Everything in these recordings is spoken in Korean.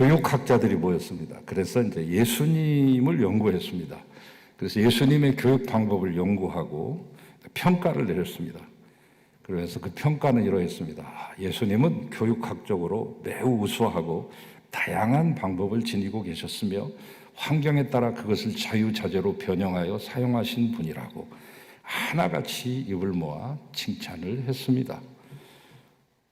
교육학자들이 모였습니다. 그래서 이제 예수님을 연구했습니다. 그래서 예수님의 교육 방법을 연구하고 평가를 내렸습니다. 그래서 그 평가는 이러했습니다. 아, 예수님은 교육학적으로 매우 우수하고 다양한 방법을 지니고 계셨으며 환경에 따라 그것을 자유자재로 변형하여 사용하신 분이라고 하나같이 입을 모아 칭찬을 했습니다.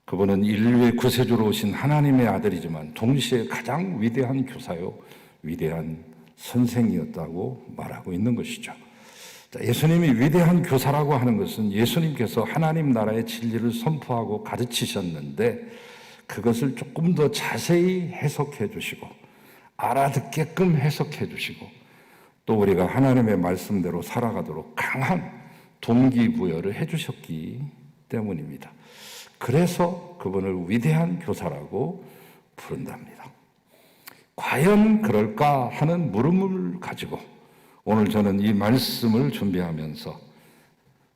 그분은 인류의 구세주로 오신 하나님의 아들이지만 동시에 가장 위대한 교사요, 위대한 선생이었다고 말하고 있는 것이죠. 자, 예수님이 위대한 교사라고 하는 것은 예수님께서 하나님 나라의 진리를 선포하고 가르치셨는데 그것을 조금 더 자세히 해석해 주시고 알아듣게끔 해석해 주시고 또 우리가 하나님의 말씀대로 살아가도록 강한 동기부여를 해 주셨기 때문입니다. 그래서 그분을 위대한 교사라고 부른답니다. 과연 그럴까 하는 물음을 가지고 오늘 저는 이 말씀을 준비하면서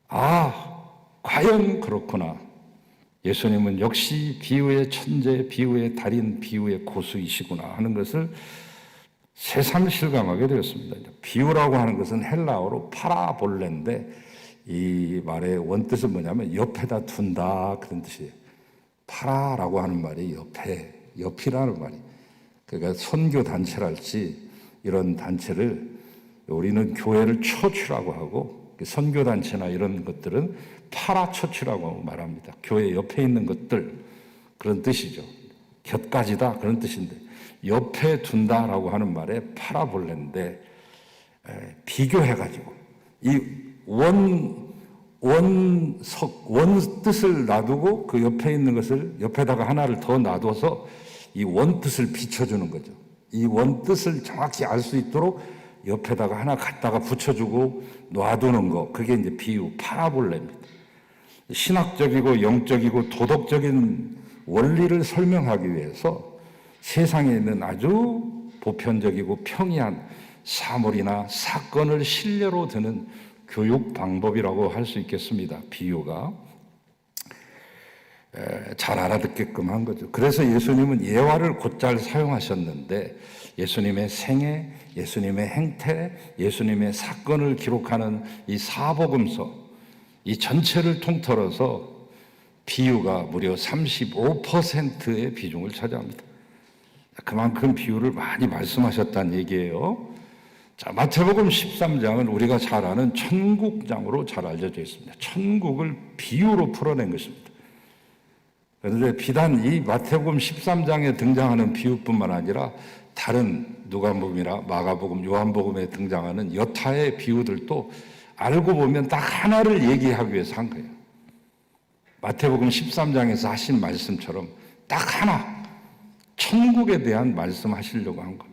아, 과연 그렇구나. 예수님은 역시 비유의 천재, 비유의 달인, 비유의 고수이시구나 하는 것을 새삼 실감하게 되었습니다. 비유라고 하는 것은 헬라어로 파라볼레인데 이 말의 원뜻은 뭐냐면 옆에다 둔다 그런 뜻이에요. 파라라고 하는 말이 옆에, 옆이라는 말이. 그러니까 선교 단체랄지 이런 단체를 우리는 교회를 처치라고 하고 선교 단체나 이런 것들은 파라 처치라고 말합니다. 교회 옆에 있는 것들 그런 뜻이죠. 곁가지다 그런 뜻인데 옆에 둔다라고 하는 말에 파라볼레인데 비교해가지고 이 원 원석 원 뜻을 놔두고 그 옆에 있는 것을 옆에다가 하나를 더 놔둬서 이 원 뜻을 비춰주는 거죠. 이 원 뜻을 정확히 알 수 있도록 옆에다가 하나 갖다가 붙여주고 놔두는 거 그게 이제 비유 파라볼레입니다. 신학적이고 영적이고 도덕적인 원리를 설명하기 위해서 세상에 있는 아주 보편적이고 평이한 사물이나 사건을 신뢰로 드는 교육 방법이라고 할 수 있겠습니다. 비유가 잘 알아듣게끔 한 거죠. 그래서 예수님은 예화를 곧잘 사용하셨는데 예수님의 생애, 예수님의 행태, 예수님의 사건을 기록하는 이 사복음서 이 전체를 통틀어서 비유가 무려 35%의 비중을 차지합니다. 그만큼 비유를 많이 말씀하셨다는 얘기예요. 자, 마태복음 13장은 우리가 잘 아는 천국장으로 잘 알려져 있습니다. 천국을 비유로 풀어낸 것입니다. 그런데 비단 이 마태복음 13장에 등장하는 비유뿐만 아니라 다른 누가복음이나 마가복음, 요한복음에 등장하는 여타의 비유들도 알고 보면 딱 하나를 얘기하기 위해서 한 거예요. 마태복음 13장에서 하신 말씀처럼 딱 하나 천국에 대한 말씀하시려고 한 겁니다.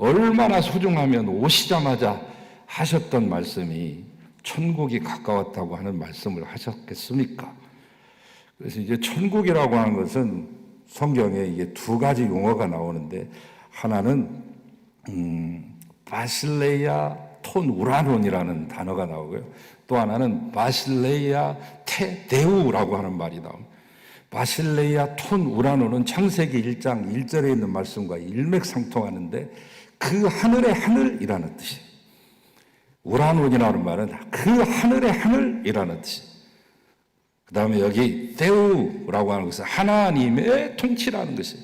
얼마나 소중하면 오시자마자 하셨던 말씀이 천국이 가까웠다고 하는 말씀을 하셨겠습니까? 그래서 이제 천국이라고 하는 것은 성경에 이게 두 가지 용어가 나오는데 하나는 음, 바실레이아 톤 우라논이라는 단어가 나오고요. 또 하나는 바실레이아 테 데우라고 하는 말이 나옵니다. 바실레이아 톤 우라논은 창세기 1장 1절에 있는 말씀과 일맥상통하는데 그 하늘의 하늘이라는 뜻이에요. 우라논이라는 말은 그 하늘의 하늘이라는 뜻이에요. 그 다음에 여기 데우라고 하는 것은 하나님의 통치라는 것이에요.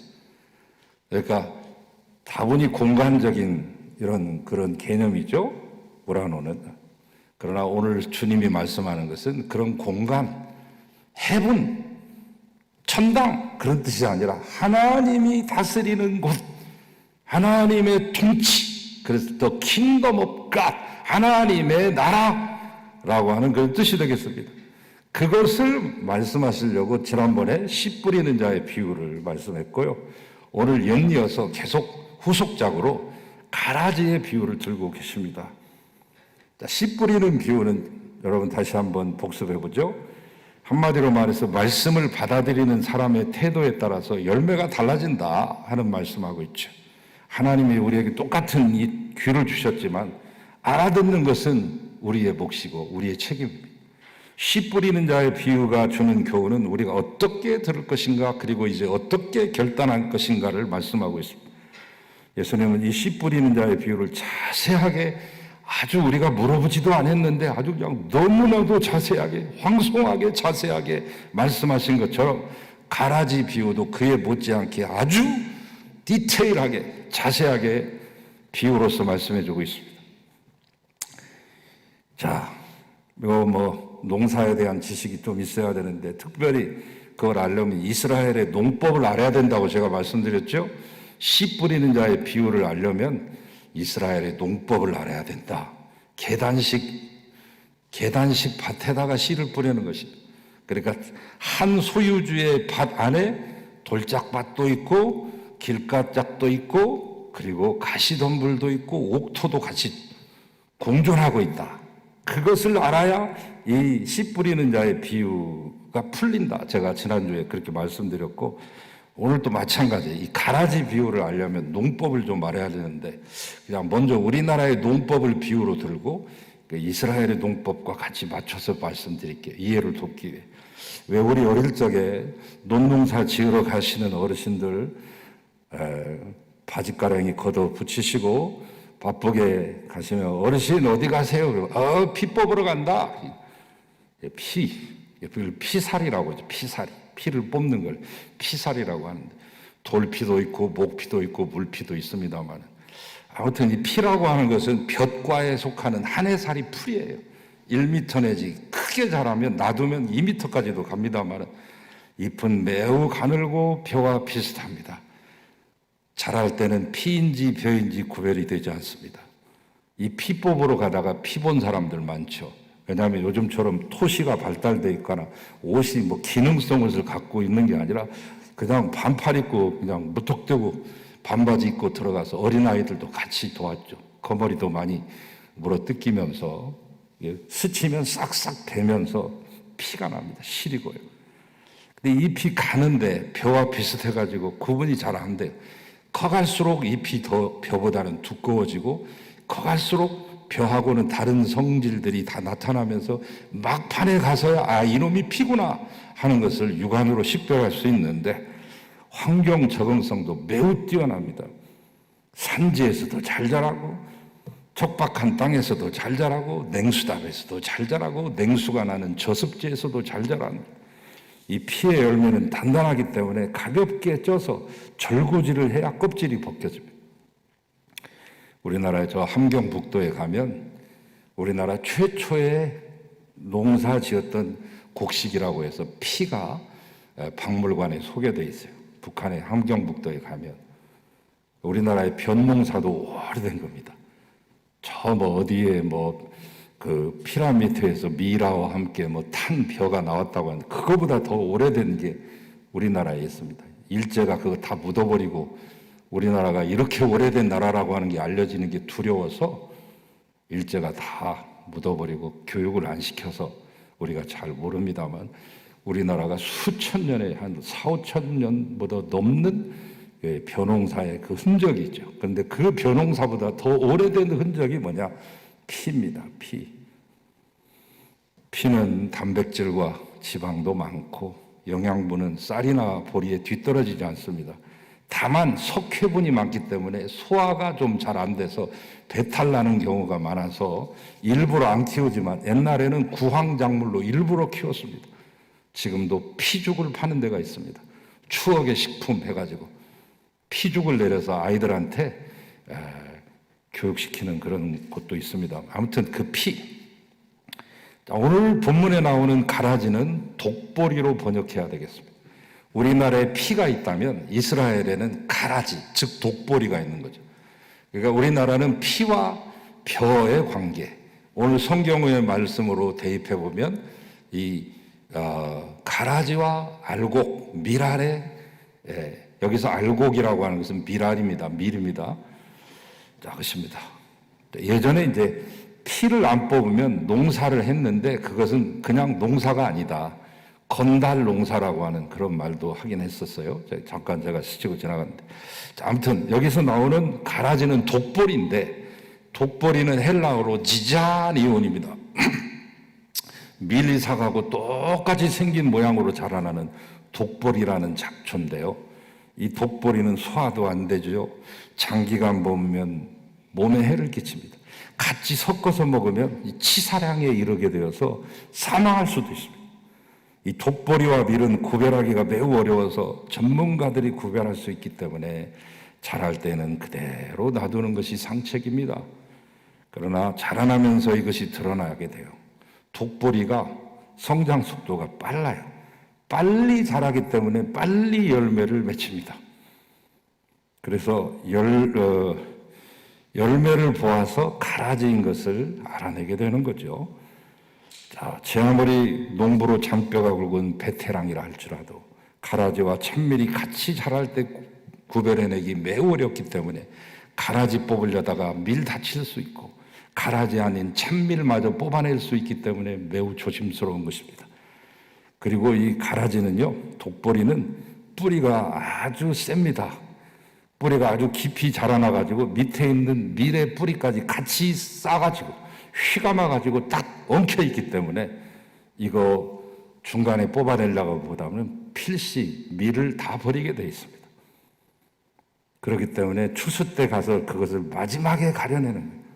그러니까 다분히 공간적인 이런 그런 개념이죠. 우라노는. 그러나 오늘 주님이 말씀하는 것은 그런 공간, 해분, 천당 그런 뜻이 아니라 하나님이 다스리는 곳, 하나님의 통치, 그래서 더 킹덤 오브 갓, 하나님의 나라라고 하는 그런 뜻이 되겠습니다. 그것을 말씀하시려고 지난번에 씨 뿌리는 자의 비유를 말씀했고요. 오늘 연이어서 계속 후속작으로 가라지의 비유를 들고 계십니다. 씨 뿌리는 비유는 여러분 다시 한번 복습해 보죠. 한마디로 말해서 말씀을 받아들이는 사람의 태도에 따라서 열매가 달라진다 하는 말씀하고 있죠. 하나님이 우리에게 똑같은 이 귀를 주셨지만 알아듣는 것은 우리의 몫이고 우리의 책임입니다. 씨 뿌리는 자의 비유가 주는 교훈은 우리가 어떻게 들을 것인가 그리고 이제 어떻게 결단할 것인가를 말씀하고 있습니다. 예수님은 이 씨 뿌리는 자의 비유를 자세하게 아주 우리가 물어보지도 않았는데 아주 그냥 너무나도 자세하게 황송하게 자세하게 말씀하신 것처럼 가라지 비유도 그에 못지않게 아주 디테일하게 자세하게 비유로서 말씀해 주고 있습니다. 자, 이거 뭐 농사에 대한 지식이 좀 있어야 되는데 특별히 그걸 알려면 이스라엘의 농법을 알아야 된다고 제가 말씀드렸죠. 씨 뿌리는 자의 비유를 알려면 이스라엘의 농법을 알아야 된다. 계단식 계단식 밭에다가 씨를 뿌리는 것이. 그러니까 한 소유주의 밭 안에 돌짝밭도 있고 길가짝도 있고 그리고 가시덤불도 있고 옥토도 같이 공존하고 있다. 그것을 알아야 이 씨 뿌리는 자의 비유가 풀린다. 제가 지난주에 그렇게 말씀드렸고 오늘도 마찬가지. 이 가라지 비유를 알려면 농법을 좀 알아야 되는데 그냥 먼저 우리나라의 농법을 비유로 들고 그 이스라엘의 농법과 같이 맞춰서 말씀드릴게요. 이해를 돕기 위해. 왜 우리 어릴 적에 논농사 지으러 가시는 어르신들 에, 바지가랑이 걷어 붙이시고 바쁘게 가시면 어르신 어디 가세요? 어, 피 뽑으러 간다. 예, 피, 그걸 피살이라고 하죠. 피살. 피를 뽑는 걸 피살이라고 하는데 돌피도 있고 목피도 있고 물피도 있습니다만 아무튼 이 피라고 하는 것은 볕과에 속하는 한 해살이 풀이에요. 1m 내지 크게 자라면 놔두면 2m까지도 갑니다만 잎은 매우 가늘고 벼와 비슷합니다. 자랄 때는 피인지 벼인지 구별이 되지 않습니다. 이 피 뽑으러 가다가 피 본 사람들 많죠. 왜냐하면 요즘처럼 토시가 발달돼 있거나 옷이 뭐 기능성을 갖고 있는 게 아니라 그냥 반팔 입고 그냥 무턱대고 반바지 입고 들어가서 어린아이들도 같이 도왔죠. 거머리도 많이 물어 뜯기면서 스치면 싹싹 베면서 피가 납니다. 시리고요. 근데 잎이 가는데 벼와 비슷해가지고 구분이 잘 안 돼요. 커갈수록 잎이 더 벼보다는 두꺼워지고 커갈수록 벼하고는 다른 성질들이 다 나타나면서 막판에 가서야 아 이놈이 피구나 하는 것을 육안으로 식별할 수 있는데 환경 적응성도 매우 뛰어납니다. 산지에서 도 잘 자라고 척박한 땅에서도 잘 자라고 냉수답에서도 잘 자라고 냉수가 나는 저습지에서도 잘 자랍니다. 이 피의 열매는 단단하기 때문에 가볍게 쪄서 절구질을 해야 껍질이 벗겨집니다. 우리나라의 저 함경북도에 가면 우리나라 최초의 농사 지었던 곡식이라고 해서 피가 박물관에 소개되어 있어요. 북한의 함경북도에 가면 우리나라의 벼농사도 오래된 겁니다. 저 뭐 어디에 뭐 그 피라미드에서 미라와 함께 뭐 탄 벼가 나왔다고 하는데 그거보다 더 오래된 게 우리나라에 있습니다. 일제가 그거 다 묻어버리고 우리나라가 이렇게 오래된 나라라고 하는 게 알려지는 게 두려워서 일제가 다 묻어버리고 교육을 안 시켜서 우리가 잘 모릅니다만 우리나라가 수천 년에 한 4, 5천 년보다 넘는 예, 벼농사의 그 흔적이죠. 그런데 그 벼농사보다 더 오래된 흔적이 뭐냐? 피입니다. 피. 피는 단백질과 지방도 많고 영양분은 쌀이나 보리에 뒤떨어지지 않습니다. 다만 석회분이 많기 때문에 소화가 좀 잘 안 돼서 배탈 나는 경우가 많아서 일부러 안 키우지만 옛날에는 구황작물로 일부러 키웠습니다. 지금도 피죽을 파는 데가 있습니다. 추억의 식품 해가지고 피죽을 내려서 아이들한테 교육시키는 그런 곳도 있습니다. 아무튼 그 피. 오늘 본문에 나오는 가라지는 독보리로 번역해야 되겠습니다. 우리나라에 피가 있다면 이스라엘에는 가라지, 즉 독보리가 있는 거죠. 그러니까 우리나라는 피와 벼의 관계. 오늘 성경의 말씀으로 대입해 보면 이 어, 가라지와 알곡, 미랄의 예, 여기서 알곡이라고 하는 것은 미랄입니다. 밀입니다. 자, 그렇습니다. 예전에 이제 피를 안 뽑으면 농사를 했는데 그것은 그냥 농사가 아니다. 건달 농사라고 하는 그런 말도 하긴 했었어요. 잠깐 제가 스치고 지나갔는데. 자, 아무튼 여기서 나오는 가라지는 독보리인데 독보리는 헬라어로 지자니온입니다. 밀리사과하고 똑같이 생긴 모양으로 자라나는 독보리라는 잡초인데요. 이 독보리는 소화도 안 되죠. 장기간 먹으면 몸에 해를 끼칩니다. 같이 섞어서 먹으면 이 치사량에 이르게 되어서 사망할 수도 있습니다. 이 독보리와 밀은 구별하기가 매우 어려워서 전문가들이 구별할 수 있기 때문에 자랄 때는 그대로 놔두는 것이 상책입니다. 그러나 자라나면서 이것이 드러나게 돼요. 독보리가 성장 속도가 빨라요. 빨리 자라기 때문에 빨리 열매를 맺힙니다. 그래서 열, 어, 열매를 보아서 가라지인 것을 알아내게 되는 거죠. 자, 제 아무리 농부로 장뼈가 굵은 베테랑이라 할지라도 가라지와 찬밀이 같이 자랄 때 구- 구별해내기 매우 어렵기 때문에 가라지 뽑으려다가 밀 다칠 수 있고 가라지 아닌 찬밀마저 뽑아낼 수 있기 때문에 매우 조심스러운 것입니다. 그리고 이 가라지는요, 독보리는 뿌리가 아주 셉니다. 뿌리가 아주 깊이 자라나가지고 밑에 있는 밀의 뿌리까지 같이 싸가지고 휘감아가지고 딱 엉켜 있기 때문에 이거 중간에 뽑아내려고 보다는 필시 밀을 다 버리게 돼 있습니다. 그렇기 때문에 추수 때 가서 그것을 마지막에 가려내는 거예요.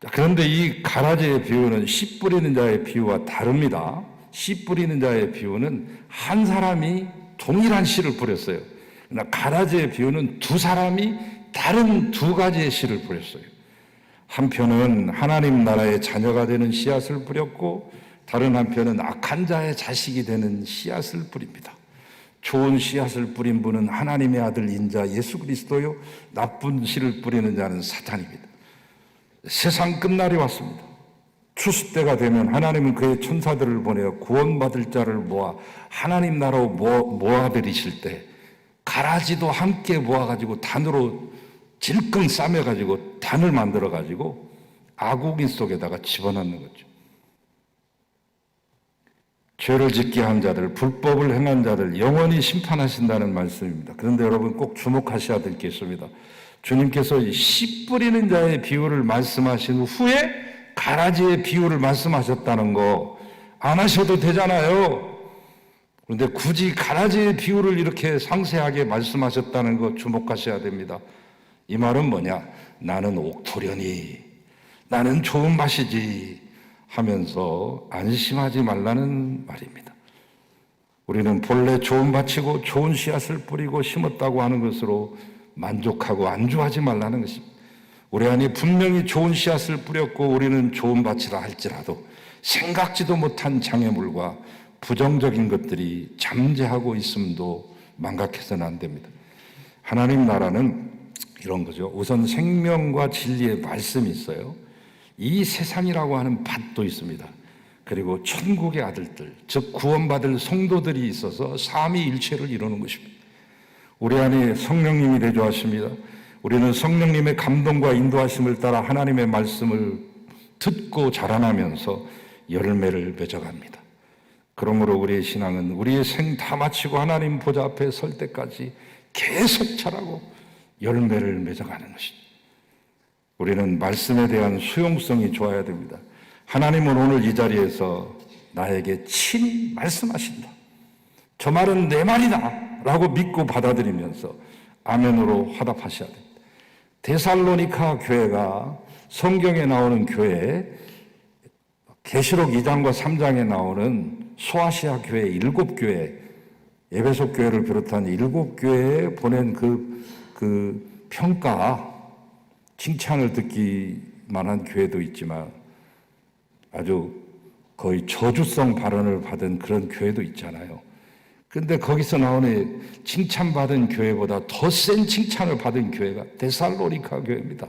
자, 그런데 이 가라지의 비유는 씨 뿌리는 자의 비유와 다릅니다. 씨 뿌리는 자의 비유는 한 사람이 동일한 씨를 뿌렸어요. 그러나 가라지의 비유는 두 사람이 다른 두 가지의 씨를 뿌렸어요. 한편은 하나님 나라의 자녀가 되는 씨앗을 뿌렸고 다른 한편은 악한 자의 자식이 되는 씨앗을 뿌립니다. 좋은 씨앗을 뿌린 분은 하나님의 아들 인자 예수 그리스도요. 나쁜 씨를 뿌리는 자는 사탄입니다. 세상 끝날이 왔습니다. 추수 때가 되면 하나님은 그의 천사들을 보내어 구원받을 자를 모아 하나님 나라로 모아 들이실 때 가라지도 함께 모아가지고 단으로 질끈 싸매가지고 단을 만들어가지고 아구긴 속에다가 집어넣는 거죠. 죄를 짓게 한 자들, 불법을 행한 자들 영원히 심판하신다는 말씀입니다. 그런데 여러분 꼭 주목하셔야 될 게 있습니다. 주님께서 씨 뿌리는 자의 비유를 말씀하신 후에 가라지의 비유를 말씀하셨다는 거 안 하셔도 되잖아요. 그런데 굳이 가라지의 비유를 이렇게 상세하게 말씀하셨다는 거 주목하셔야 됩니다. 이 말은 뭐냐? 나는 옥토련이, 나는 좋은 맛이지 하면서 안심하지 말라는 말입니다. 우리는 본래 좋은 밭이고 좋은 씨앗을 뿌리고 심었다고 하는 것으로 만족하고 안주하지 말라는 것입니다. 우리 안에 분명히 좋은 씨앗을 뿌렸고 우리는 좋은 밭이라 할지라도 생각지도 못한 장애물과 부정적인 것들이 잠재하고 있음도 망각해서는 안 됩니다. 하나님 나라는 이런 거죠. 우선 생명과 진리의 말씀이 있어요. 이 세상이라고 하는 밭도 있습니다. 그리고 천국의 아들들, 즉 구원받을 성도들이 있어서 삼위일체를 이루는 것입니다. 우리 안에 성령님이 대조하십니다. 우리는 성령님의 감동과 인도하심을 따라 하나님의 말씀을 듣고 자라나면서 열매를 맺어갑니다. 그러므로 우리의 신앙은 우리의 생 다 마치고 하나님 보좌 앞에 설 때까지 계속 자라고 열매를 맺어가는 것입니다. 우리는 말씀에 대한 수용성이 좋아야 됩니다. 하나님은 오늘 이 자리에서 나에게 친히 말씀하신다. 저 말은 내 말이다. 라고 믿고 받아들이면서 아멘으로 화답하셔야 됩니다. 데살로니카 교회가 성경에 나오는 교회, 계시록 2장과 3장에 나오는 소아시아 교회 일곱 교회, 에베소 교회를 비롯한 일곱 교회에 보낸 그, 그 평가, 칭찬을 듣기 만 한 교회도 있지만 아주 거의 저주성 발언을 받은 그런 교회도 있잖아요. 근데 거기서 나오는 칭찬받은 교회보다 더 센 칭찬을 받은 교회가 데살로니카 교회입니다.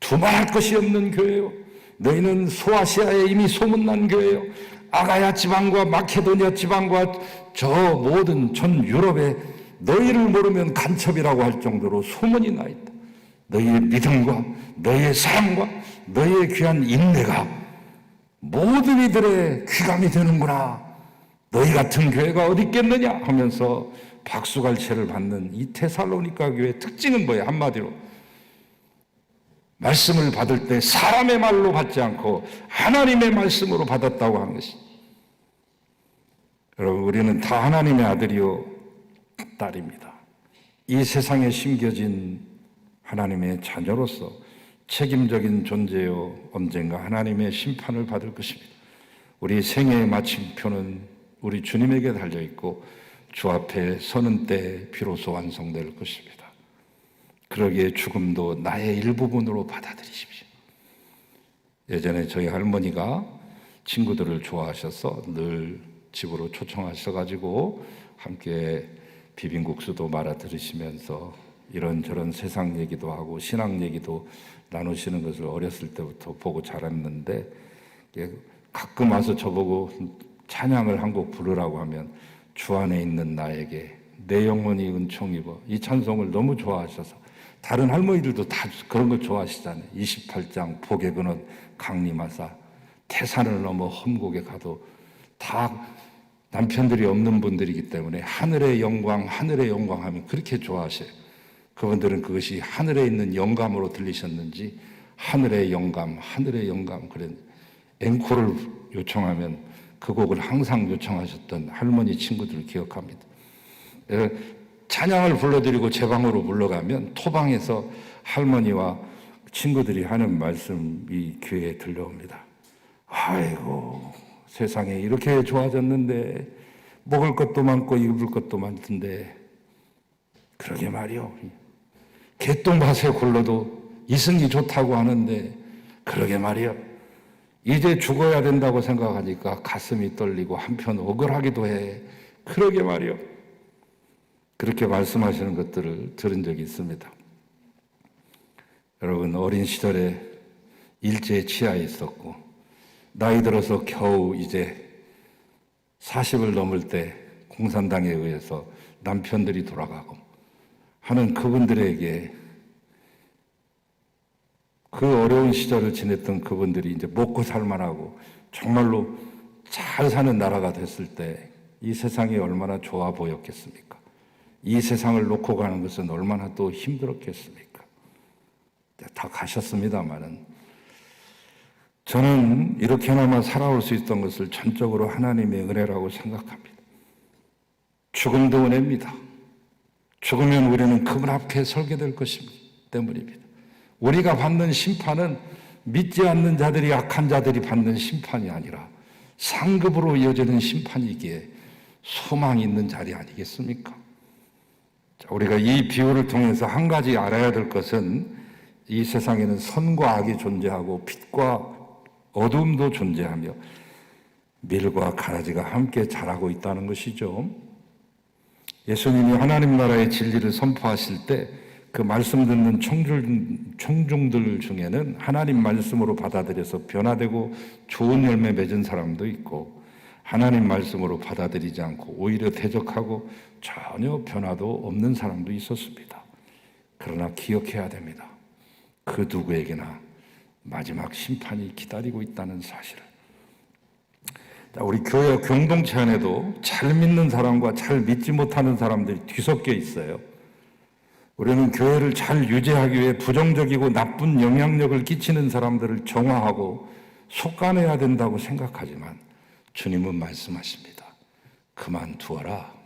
두말할 것이 없는 교회요. 너희는 소아시아에 이미 소문난 교회요. 아가야 지방과 마케도니아 지방과 저 모든 전 유럽에 너희를 모르면 간첩이라고 할 정도로 소문이 나 있다. 너희의 믿음과 너희의 사랑과 너희의 귀한 인내가 모든 이들의 귀감이 되는구나. 너희 같은 교회가 어디 있겠느냐 하면서 박수갈채를 받는 이 테살로니카 교회의 특징은 뭐예요? 한마디로 말씀을 받을 때 사람의 말로 받지 않고 하나님의 말씀으로 받았다고 하는 것이. 여러분, 우리는 다 하나님의 아들이요, 딸입니다. 이 세상에 심겨진 하나님의 자녀로서 책임적인 존재요, 언젠가 하나님의 심판을 받을 것입니다. 우리 생애의 마침표는 우리 주님에게 달려 있고 주 앞에 서는 때 비로소 완성될 것입니다. 그러기에 죽음도 나의 일부분으로 받아들이십시오. 예전에 저희 할머니가 친구들을 좋아하셔서 늘 집으로 초청하셔가지고 함께 비빔국수도 말아 들으시면서 이런저런 세상 얘기도 하고 신앙 얘기도 나누시는 것을 어렸을 때부터 보고 자랐는데 가끔 와서 저보고 찬양을 한 곡 부르라고 하면 주 안에 있는 나에게 내 영혼이 은총 입어 이 찬송을 너무 좋아하셔서 다른 할머니들도 다 그런 걸 좋아하시잖아요. 28장 복에 그는 강림하사 태산을 넘어 험곡에 가도 다 남편들이 없는 분들이기 때문에 하늘의 영광, 하늘의 영광 하면 그렇게 좋아하셔요. 그분들은 그것이 하늘에 있는 영감으로 들리셨는지 하늘의 영감, 하늘의 영감 그런 앵콜을 요청하면 그 곡을 항상 요청하셨던 할머니 친구들을 기억합니다. 예, 찬양을 불러드리고 제 방으로 물러가면 토방에서 할머니와 친구들이 하는 말씀이 귀에 들려옵니다. 아이고 세상에 이렇게 좋아졌는데 먹을 것도 많고 입을 것도 많던데 그러게 말이요. 개똥밭에 굴러도 이승이 좋다고 하는데 그러게 말이요. 이제 죽어야 된다고 생각하니까 가슴이 떨리고 한편 억울하기도 해. 그러게 말이요. 그렇게 말씀하시는 것들을 들은 적이 있습니다. 여러분, 어린 시절에 일제에 치하에 있었고, 나이 들어서 겨우 이제 40을 넘을 때 공산당에 의해서 남편들이 돌아가고 하는 그분들에게 그 어려운 시절을 지냈던 그분들이 이제 먹고 살만하고 정말로 잘 사는 나라가 됐을 때 이 세상이 얼마나 좋아 보였겠습니까? 이 세상을 놓고 가는 것은 얼마나 또 힘들었겠습니까? 다 가셨습니다만은 저는 이렇게나마 살아올 수 있던 것을 전적으로 하나님의 은혜라고 생각합니다. 죽음도 은혜입니다. 죽으면 우리는 그분 앞에 설게 될 것입니다. 때문입니다. 우리가 받는 심판은 믿지 않는 자들이 악한 자들이 받는 심판이 아니라 상급으로 이어지는 심판이기에 소망이 있는 자리 아니겠습니까? 우리가 이 비유를 통해서 한 가지 알아야 될 것은 이 세상에는 선과 악이 존재하고 빛과 어둠도 존재하며 밀과 가라지가 함께 자라고 있다는 것이죠. 예수님이 하나님 나라의 진리를 선포하실 때 그 말씀 듣는 청중, 청중들 중에는 하나님 말씀으로 받아들여서 변화되고 좋은 열매 맺은 사람도 있고 하나님 말씀으로 받아들이지 않고 오히려 대적하고 전혀 변화도 없는 사람도 있었습니다. 그러나 기억해야 됩니다. 그 누구에게나 마지막 심판이 기다리고 있다는 사실을. 우리 교회 공동체 안에도 잘 믿는 사람과 잘 믿지 못하는 사람들이 뒤섞여 있어요. 우리는 교회를 잘 유지하기 위해 부정적이고 나쁜 영향력을 끼치는 사람들을 정화하고 속아내야 된다고 생각하지만 주님은 말씀하십니다. 그만두어라.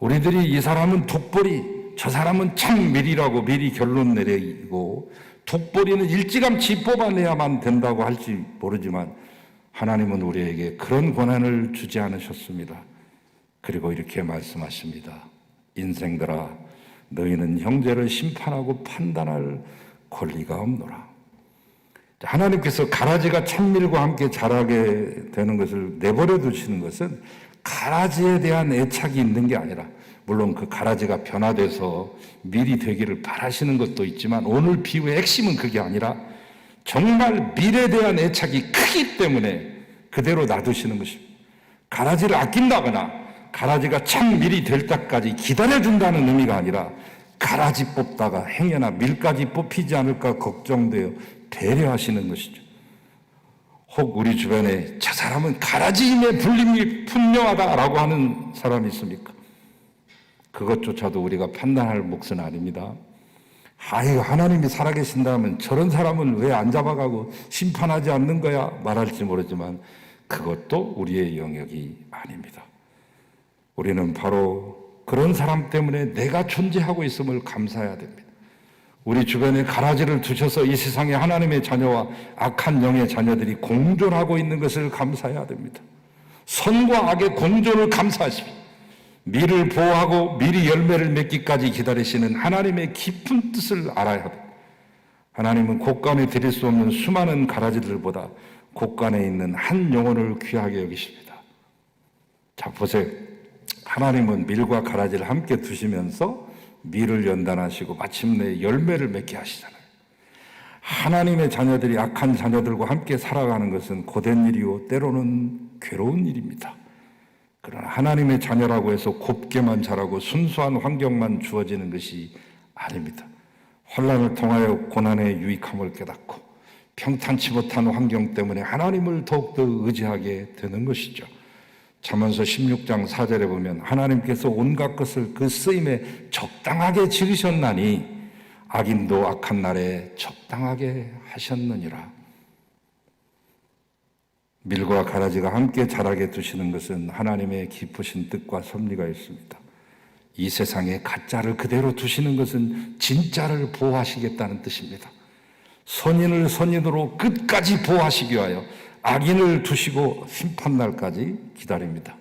우리들이 이 사람은 독보리, 저 사람은 참밀이라고 미리 결론 내리고 독보리는 일찌감치 뽑아내야만 된다고 할지 모르지만 하나님은 우리에게 그런 권한을 주지 않으셨습니다. 그리고 이렇게 말씀하십니다. 인생들아, 너희는 형제를 심판하고 판단할 권리가 없노라. 하나님께서 가라지가 찬밀과 함께 자라게 되는 것을 내버려 두시는 것은 가라지에 대한 애착이 있는 게 아니라 물론 그 가라지가 변화돼서 밀이 되기를 바라시는 것도 있지만 오늘 비유의 핵심은 그게 아니라 정말 밀에 대한 애착이 크기 때문에 그대로 놔두시는 것입니다. 가라지를 아낀다거나 가라지가 참 밀이 될 때까지 기다려준다는 의미가 아니라 가라지 뽑다가 행여나 밀까지 뽑히지 않을까 걱정되어 배려하시는 것이죠. 혹 우리 주변에 저 사람은 가라지임의 불림이 분명하다라고 하는 사람이 있습니까? 그것조차도 우리가 판단할 몫은 아닙니다. 아유, 하나님이 살아계신다면 저런 사람은 왜 안 잡아가고 심판하지 않는 거야? 말할지 모르지만 그것도 우리의 영역이 아닙니다. 우리는 바로 그런 사람 때문에 내가 존재하고 있음을 감사해야 됩니다. 우리 주변에 가라지를 두셔서 이 세상에 하나님의 자녀와 악한 영의 자녀들이 공존하고 있는 것을 감사해야 됩니다. 선과 악의 공존을 감사하십시오. 미를 보호하고 미리 열매를 맺기까지 기다리시는 하나님의 깊은 뜻을 알아야 합니다. 하나님은 곳간에 드릴 수 없는 수많은 가라지들보다 곳간에 있는 한 영혼을 귀하게 여기십니다. 자, 보세요. 하나님은 밀과 가라지를 함께 두시면서 밀을 연단하시고 마침내 열매를 맺게 하시잖아요. 하나님의 자녀들이 악한 자녀들과 함께 살아가는 것은 고된 일이요, 때로는 괴로운 일입니다. 그러나 하나님의 자녀라고 해서 곱게만 자라고 순수한 환경만 주어지는 것이 아닙니다. 환란을 통하여 고난의 유익함을 깨닫고 평탄치 못한 환경 때문에 하나님을 더욱더 의지하게 되는 것이죠. 잠언서 16장 4절에 보면 하나님께서 온갖 것을 그 쓰임에 적당하게 지으셨나니 악인도 악한 날에 적당하게 하셨느니라. 밀과 가라지가 함께 자라게 두시는 것은 하나님의 깊으신 뜻과 섭리가 있습니다. 이 세상에 가짜를 그대로 두시는 것은 진짜를 보호하시겠다는 뜻입니다. 선인을 선인으로 끝까지 보호하시기 위하여 악인을 두시고 심판날까지 기다립니다.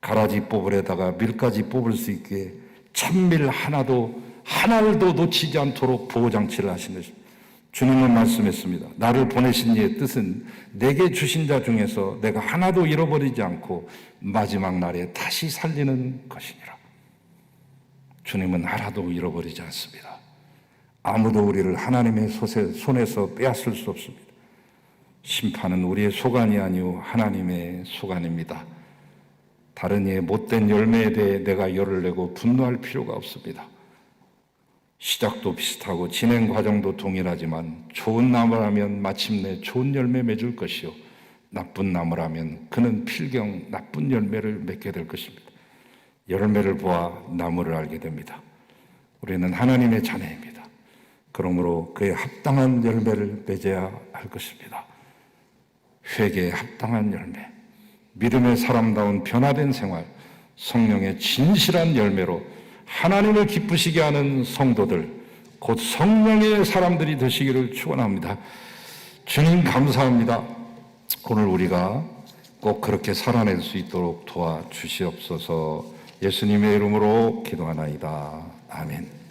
가라지 뽑으려다가 밀까지 뽑을 수 있게 참밀 하나도 하나도 놓치지 않도록 보호장치를 하시는. 주님은 말씀했습니다. 나를 보내신 이의 뜻은 내게 주신 자 중에서 내가 하나도 잃어버리지 않고 마지막 날에 다시 살리는 것이니라. 주님은 하나도 잃어버리지 않습니다. 아무도 우리를 하나님의 손에서 빼앗을 수 없습니다. 심판은 우리의 소관이 아니오 하나님의 소관입니다. 다른 이의 못된 열매에 대해 내가 열을 내고 분노할 필요가 없습니다. 시작도 비슷하고 진행 과정도 동일하지만 좋은 나무라면 마침내 좋은 열매 맺을 것이요 나쁜 나무라면 그는 필경 나쁜 열매를 맺게 될 것입니다. 열매를 보아 나무를 알게 됩니다. 우리는 하나님의 자녀입니다. 그러므로 그에 합당한 열매를 맺어야 할 것입니다. 회개에 합당한 열매, 믿음의 사람다운 변화된 생활, 성령의 진실한 열매로 하나님을 기쁘시게 하는 성도들, 곧 성령의 사람들이 되시기를 축원합니다. 주님 감사합니다. 오늘 우리가 꼭 그렇게 살아낼 수 있도록 도와주시옵소서. 예수님의 이름으로 기도하나이다. 아멘.